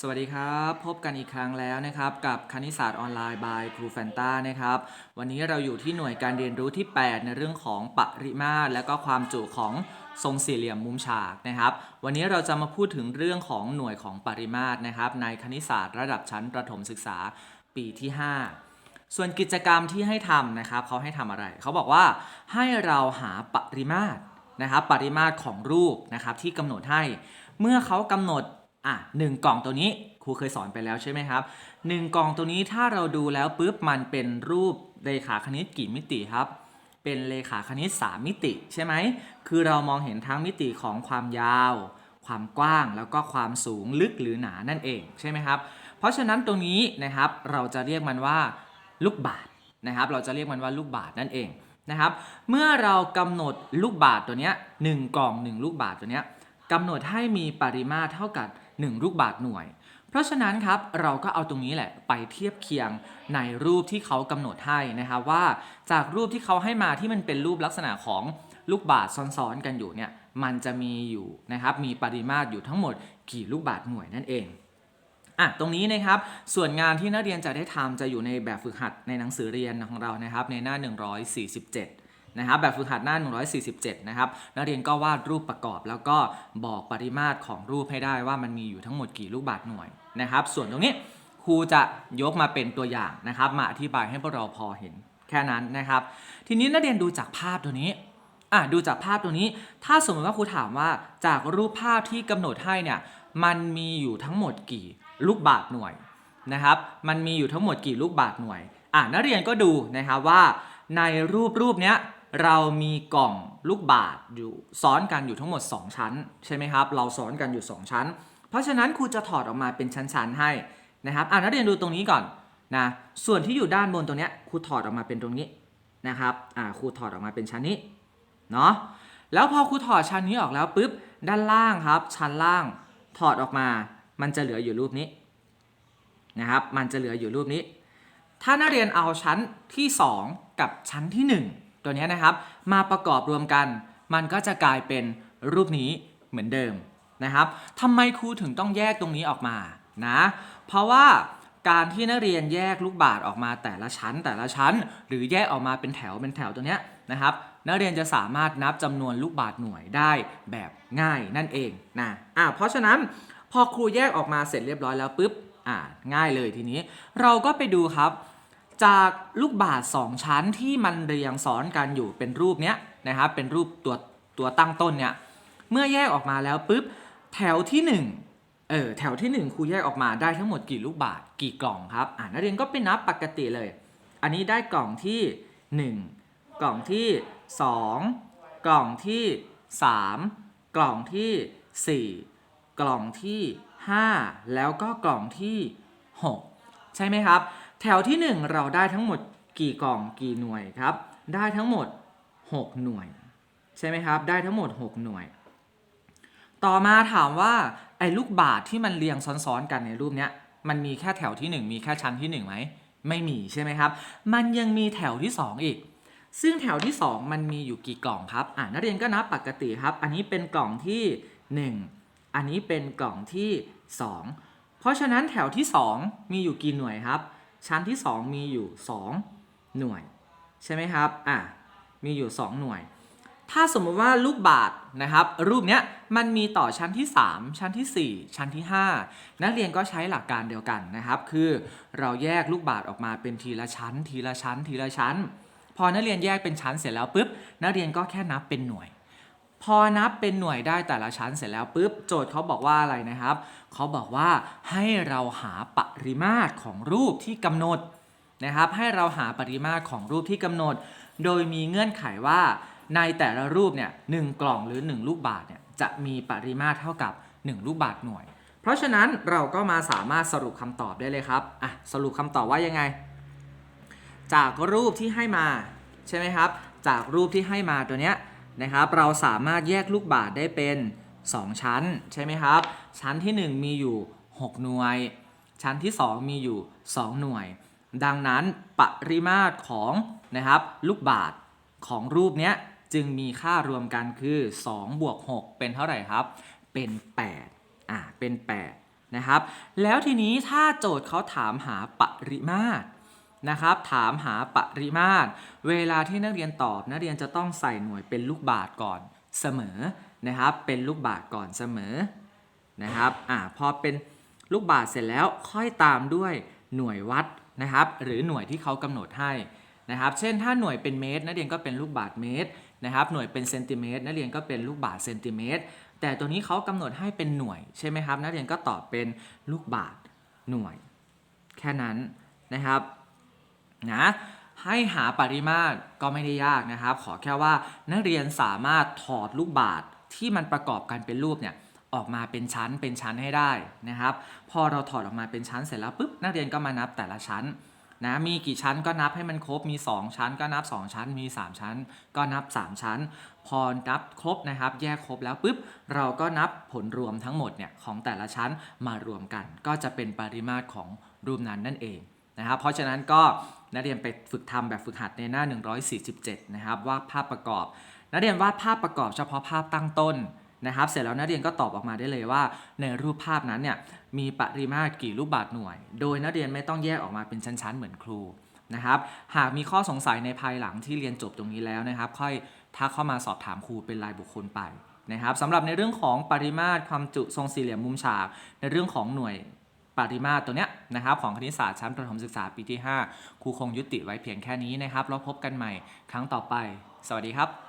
สวัสดีครับ พบกันอีกครั้งแล้วนะครับ กับคณิตศาสตร์ออนไลน์ by ครูแฟนต้านะครับ วันนี้เราอยู่ที่หน่วยการเรียนรู้ที่ 8 ในเรื่องของปริมาตร และก็ความจุของทรงสี่เหลี่ยมมุมฉากนะครับ วันนี้เราจะมาพูดถึงเรื่องของหน่วยของปริมาตรนะครับ ในคณิตศาสตร์ระดับชั้นประถมศึกษาปีที่ 5 ส่วนกิจกรรมที่ให้ทำนะครับเขาให้ทำอะไร เขาบอกว่าให้เราหาปริมาตรนะครับ ปริมาตรของรูปนะครับที่กำหนดให้เมื่อเขากำหนด อะหนึ่งกล่องตัวนี้ครูเคยสอนไปแล้วใช่ไหมครับหนึ่งกล่องตัวนี้ถ้าเราดูแล้วปุ๊บมันเป็นรูปเลขาคณิตกี่มิติครับ เป็นเลขาคณิต 3 มิติใช่ไหมคือเรามองเห็นทั้งมิติของความยาว ความกว้างแล้วก็ความสูงลึกหรือหนานั่นเองใช่ไหมครับ เพราะฉะนั้นตรงนี้นะครับเราจะเรียกมันว่าลูกบาศนะครับ เราจะเรียกมันว่าลูกบาศนั่นเองนะครับ เมื่อเรากำหนดลูกบาศตัวเนี้ยหนึ่งกล่องหนึ่งลูกบาศตัวเนี้ยกำหนดให้มีปริมาตรเท่ากับ 1 ลูกบาศก์หน่วย เพราะฉะนั้นครับเราก็เอาตรงนี้แหละไปเทียบเคียงในรูปที่เขากำหนดให้นะครับว่าจากรูปที่เขาให้มาที่มันเป็นรูปลักษณะของลูกบาศก์ซ้อนๆกันอยู่เนี่ยมันจะมีอยู่นะครับมีปริมาตรอยู่ทั้งหมดกี่ลูกบาศก์หน่วยนั่นเองอะตรงนี้นะครับส่วนงานที่นักเรียนจะได้ทำจะอยู่ในแบบฝึกหัดในหนังสือเรียนของเรานะครับในหน้า 147 นะครับแบบฝึกหัดหน้า 147 นะครับนักเรียนก็วาดรูปประกอบ แล้วก็บอกปริมาตรของรูปให้ได้ว่ามันมีอยู่ทั้งหมดกี่ลูกบาศก์หน่วยนะครับ ส่วนตรงนี้ครูจะยกมาเป็นตัวอย่างนะครับ มาอธิบายให้พวกเราพอเห็นแค่นั้นนะครับ ทีนี้นักเรียนดูจากภาพตัวนี้อะดูจากภาพตัวนี้ ถ้าสมมติว่าครูถามว่าจากรูปภาพที่กำหนดให้เนี่ยมันมีอยู่ทั้งหมดกี่ลูกบาศก์หน่วยนะครับ มันมีอยู่ทั้งหมดกี่ลูกบาศก์หน่วยอะนักเรียนก็ดูนะครับว่าในรูปรูปเนี้ย เรามีกล่องลูกบาศก์อยู่ซ้อนกันอยู่ทั้งหมด 2 ชั้น ใช่ไหมครับ เราซ้อนกันอยู่ 2 ชั้น เพราะฉะนั้นครูจะถอดออกมาเป็นชั้นๆให้นะครับอะนักเรียนดูตรงนี้ก่อนนะส่วนที่อยู่ด้านบนตรงนี้ครูถอดออกมาเป็นตรงนี้นะครับอ่าครูถอดออกมาเป็นชั้นนี้เนาะแล้วพอครูถอดชั้นนี้ออกแล้วปุ๊บด้านล่างครับ ชั้นล่างถอดออกมา มันจะเหลืออยู่รูปนี้นะครับ มันจะเหลืออยู่รูปนี้ ถ้านักเรียนเอาชั้นที่ 2 กับชั้นที่ 1 ตัวนี้นะครับ มาประกอบรวมกัน มันก็จะกลายเป็นรูปนี้เหมือนเดิมนะครับทำไมครูถึงต้องแยกตรงนี้ออกมานะเพราะว่าการที่นักเรียนแยกลูกบาศก์ออกมาแต่ละชั้นแต่ละชั้น หรือแยกออกมาเป็นแถวเป็นแถวตัวเนี้ยนะครับ นักเรียนจะสามารถนับจำนวนลูกบาศก์หน่วยได้แบบง่ายนั่นเองนะอ่าเพราะฉะนั้นพอครูแยกออกมาเสร็จเรียบร้อยแล้วปุ๊บอ่าง่ายเลยทีนี้ เราก็ไปดูครับ จากลูกบาศก์สองชั้นที่มันเรียงซ้อนกันอยู่เป็นรูปเนี้ยนะครับเป็นรูปตัวตัวตั้งต้นเนี่ยเมื่อแยกออกมาแล้วปุ๊บแถวที่หนึ่งเออแถวที่หนึ่งครูแยกออกมาได้ทั้งหมดกี่ลูกบาศก์กี่กล่องครับอ่านักเรียนก็ไปนับปกติเลย อันนี้ได้กล่องที่หนึ่งกล่องที่สองกล่องที่สามกล่องที่สี่กล่องที่ห้าแล้วก็กล่องที่หกใช่ไหมครับ แถวที่ 1 เราได้ทั้งหมดกี่กล่องกี่หน่วยครับ ได้ทั้งหมด 6 หน่วย ใช่ไหมครับ ได้ทั้งหมด 6 หน่วย ต่อมาถามว่าไอ้ลูกบาศก์ที่มันเรียงซ้อนๆกันในรูปเนี้ยมันมีแค่แถวที่ 1 มีแค่ชั้นที่1ไหมไม่มีใช่ไหมครับ มันยังมีแถวที่ 2 อีก ซึ่งแถวที่ 2 มันมีอยู่กี่กล่องครับอ่านักเรียนก็นับปกติครับ อันนี้เป็นกล่องที่ 1 อันนี้เป็นกล่องที่ 2 เพราะฉะนั้นแถวที่ 2 มีอยู่กี่หน่วยครับ ชั้นที่ 2 มีอยู่ 2 หน่วย ใช่ไหมครับ อะ มีอยู่ 2 หน่วย ถ้าสมมติว่าลูกบาศก์นะครับ รูปเนี้ยมันมีต่อชั้นที่ 3 ชั้นทีสี่ 4 ชั้นที่ 5 นักเรียนก็ใช้หลักการเดียวกันนะครับ คือเราแยกลูกบาศก์ออกมาเป็นทีละชั้น ทีละชั้น ทีละชั้น พอนักเรียนแยกเป็นชั้นเสร็จแล้วปุ๊บ นักเรียนก็แค่นับเป็นหน่วย พอนับเป็นหน่วยได้แต่ละชั้นเสร็จแล้วปุ๊บโจทย์เขาบอกว่าอะไรนะครับ เขาบอกว่าให้เราหาปริมาตรของรูปที่กำหนดนะครับ ให้เราหาปริมาตรของรูปที่กำหนด โดยมีเงื่อนไขว่าในแต่ละรูปเนี่ยหนึ่งกล่องหรือ 1 ลูกบาศก์เนี่ยจะมีปริมาตรเท่ากับ 1 ลูกบาศก์หน่วย เพราะฉะนั้นเราก็มาสามารถสรุปคำตอบได้เลยครับอะสรุปคำตอบว่ายังไง จากรูปที่ให้มาใช่ไหมครับ จากรูปที่ให้มาตัวเนี้ย นะครับเราสามารถแยกลูกบาศก์ได้เป็น 2 ชั้นใช่ไหมครับ ชั้นที่ 1 มีอยู่ 6 หน่วย ชั้นที่ 2 มีอยู่ 2 หน่วย ดังนั้นปริมาตรของนะครับลูกบาศก์ของรูปเนี้ยจึงมีค่ารวมกันคือ2บวก6เป็นเท่าไหร่ครับ เป็น8อ่าเป็น8นะครับแล้วทีนี้ถ้าโจทย์เขาถามหาปริมาตร นะครับ ถามหาปริมาตร เวลาที่นักเรียนตอบ นักเรียนจะต้องใส่หน่วยเป็นลูกบาศก์ก่อนเสมอนะครับ เป็นลูกบาศก์ก่อนเสมอนะครับอ่าพอเป็นลูกบาศก์เสร็จแล้วค่อยตามด้วยหน่วยวัดนะครับ หรือหน่วยที่เขากำหนดให้นะครับ เช่นถ้าหน่วยเป็นเมตร นักเรียนก็เป็นลูกบาศก์เมตรนะครับ หน่วยเป็นเซนติเมตร นักเรียนก็เป็นลูกบาศก์เซนติเมตร แต่ตัวนี้เขากำหนดให้เป็นหน่วยใช่ไหมครับ นักเรียนก็ตอบเป็นลูกบาศก์หน่วย แค่นั้นนะครับ นะให้หาปริมาตรก็ไม่ได้ยากนะครับ ขอแค่ว่านักเรียนสามารถถอดลูกบาศก์ที่มันประกอบกันเป็นรูปเนี่ยออกมาเป็นชั้นเป็นชั้นให้ได้นะครับ พอเราถอดออกมาเป็นชั้นเสร็จแล้วปุ๊บนักเรียนก็มานับแต่ละชั้นนะมีกี่ชั้นก็นับให้มันครบมี 2 ชั้นก็นับ 2 ชั้น มี 3 ชั้น ก็นับ 3 ชั้น พอนับครบนะครับ แยกครบแล้วปุ๊บเราก็นับผลรวมทั้งหมดเนี่ยของแต่ละชั้นมารวมกัน ก็จะเป็นปริมาตรของรูปนั้นนั่นเอง นะครับเพราะฉะนั้นก็นักเรียนไปฝึกทำแบบฝึกหัดในหน้า 147 นะครับวาดภาพประกอบ นักเรียนวาดภาพประกอบเฉพาะภาพตั้งต้นนะครับ เสร็จแล้วนักเรียนก็ตอบออกมาได้เลยว่า ในรูปภาพนั้นเนี่ยมีปริมาตรกี่ลูกบาศก์หน่วย โดยนักเรียนไม่ต้องแยกออกมาเป็นชั้นๆ เหมือนครูนะครับหากมีข้อสงสัยในภายหลังที่เรียนจบตรงนี้แล้วนะครับ ค่อยทักเข้ามาสอบถามครูเป็นรายบุคคลไปนะครับสำหรับในเรื่องของปริมาตรความจุทรงสี่เหลี่ยมมุมฉาก ในเรื่องของหน่วย ปริมาตรตัวเนี้ยนะครับของคณิตศาสตร์ชั้นประถมศึกษาปีที่ 5 ครูคงยุติไว้เพียงแค่นี้นะครับแล้วพบกันใหม่ครั้งต่อไป สวัสดีครับ